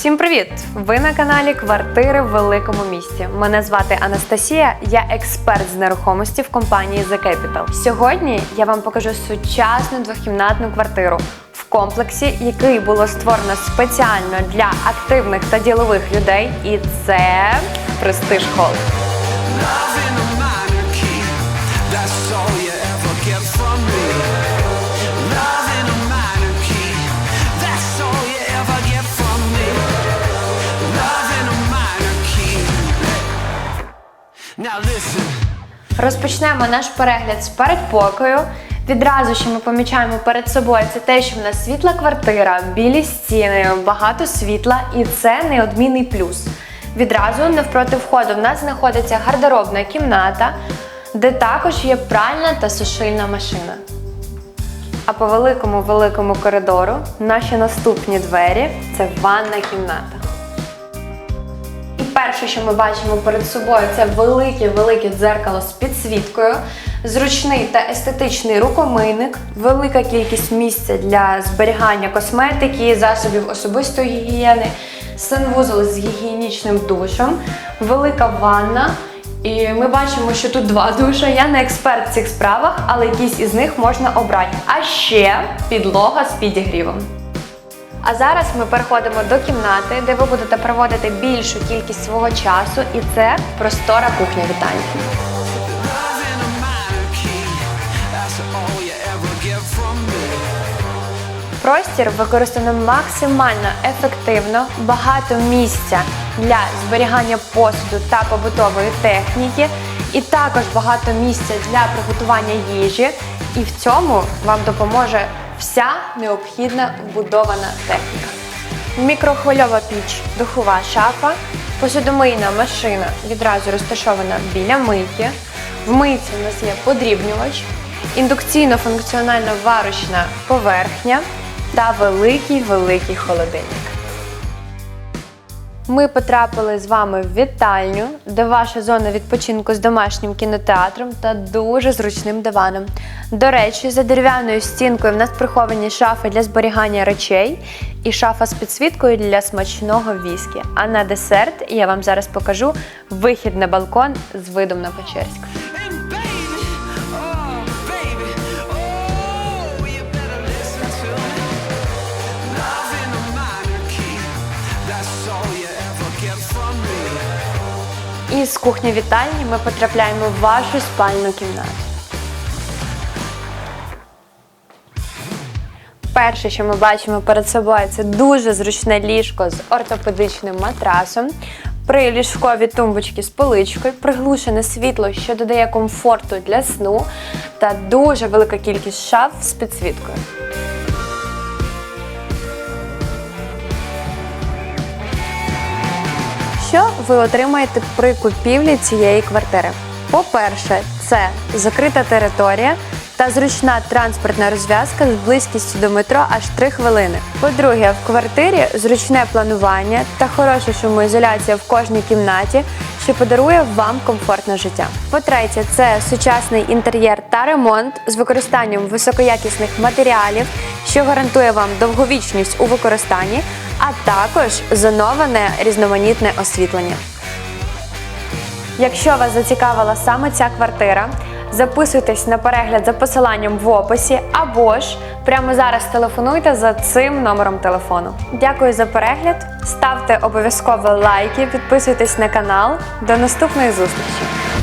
Всім привіт! Ви на каналі Квартири в великому місті. Мене звати Анастасія, я експерт з нерухомості в компанії The Capital. Сьогодні я вам покажу сучасну двохкімнатну квартиру в комплексі, який було створено спеціально для активних та ділових людей. І це престиж Холл. Розпочнемо наш перегляд з передпокою. Відразу, що ми помічаємо перед собою, це те, що в нас світла квартира, білі стіни, багато світла, і це неодмінний плюс. Відразу навпроти входу в нас знаходиться гардеробна кімната, де також є пральна та сушильна машина. А по великому великому коридору наші наступні двері це ванна кімната. Перше, що ми бачимо перед собою, це велике-велике дзеркало з підсвіткою, зручний та естетичний рукомийник, велика кількість місця для зберігання косметики, засобів особистої гігієни, санвузол з гігієнічним душем, велика ванна. І ми бачимо, що тут два душа. Я не експерт в цих справах, але якийсь із них можна обрати. А ще підлога з підігрівом. А зараз ми переходимо до кімнати, де ви будете проводити більшу кількість свого часу, і це простора кухня me. Простір використано максимально ефективно, багато місця для зберігання посуду та побутової техніки, і також багато місця для приготування їжі. І в цьому вам допоможе вся необхідна вбудована техніка. Мікрохвильова піч, духова шафа, посудомийна машина відразу розташована біля мийки. В мийці у нас є подрібнювач, індукційно-функціональна варочна поверхня та великий-великий холодильник. Ми потрапили з вами в вітальню, де ваша зона відпочинку з домашнім кінотеатром та дуже зручним диваном. До речі, за дерев'яною стінкою в нас приховані шафи для зберігання речей і шафа з підсвіткою для смачного віскі. А на десерт я вам зараз покажу вихід на балкон з видом на Печерськ. І з кухні вітальні ми потрапляємо в вашу спальну кімнату. Перше, що ми бачимо перед собою, це дуже зручне ліжко з ортопедичним матрасом, приліжкові тумбочки з поличкою, приглушене світло, що додає комфорту для сну, та дуже велика кількість шаф з підсвіткою. Що ви отримаєте при купівлі цієї квартири? По-перше, це закрита територія та зручна транспортна розв'язка з близькістю до метро аж 3 хвилини. По-друге, в квартирі зручне планування та хороша шумоізоляція в кожній кімнаті, що подарує вам комфортне життя. По-третє, це сучасний інтер'єр та ремонт з використанням високоякісних матеріалів, що гарантує вам довговічність у використанні, а також зоноване різноманітне освітлення. Якщо вас зацікавила саме ця квартира, записуйтесь на перегляд за посиланням в описі або ж прямо зараз телефонуйте за цим номером телефону. Дякую за перегляд. Ставте обов'язково лайки, підписуйтесь на канал. До наступної зустрічі!